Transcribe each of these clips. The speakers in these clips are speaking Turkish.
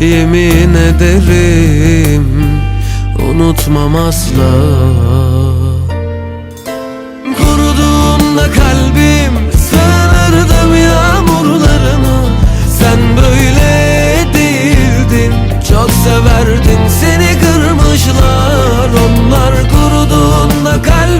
Yemin ederim Unutmam asla. Kuruduğunda kalbim Sığınırdım yağmurlarına. Sen böyle değildin Çok severdin seni kırmışlar. Onlar kuruduğunda kalbim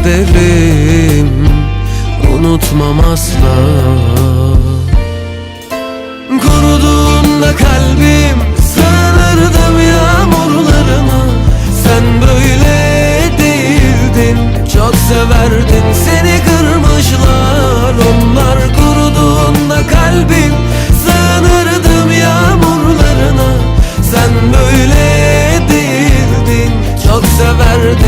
Ederim Unutmam asla. Kuruduğunda kalbim Sığınırdım yağmurlarına Sen böyle değildin Çok severdin seni kırmışlar. Onlar kuruduğunda kalbim Sığınırdım yağmurlarına. Sen böyle değildin Çok severdin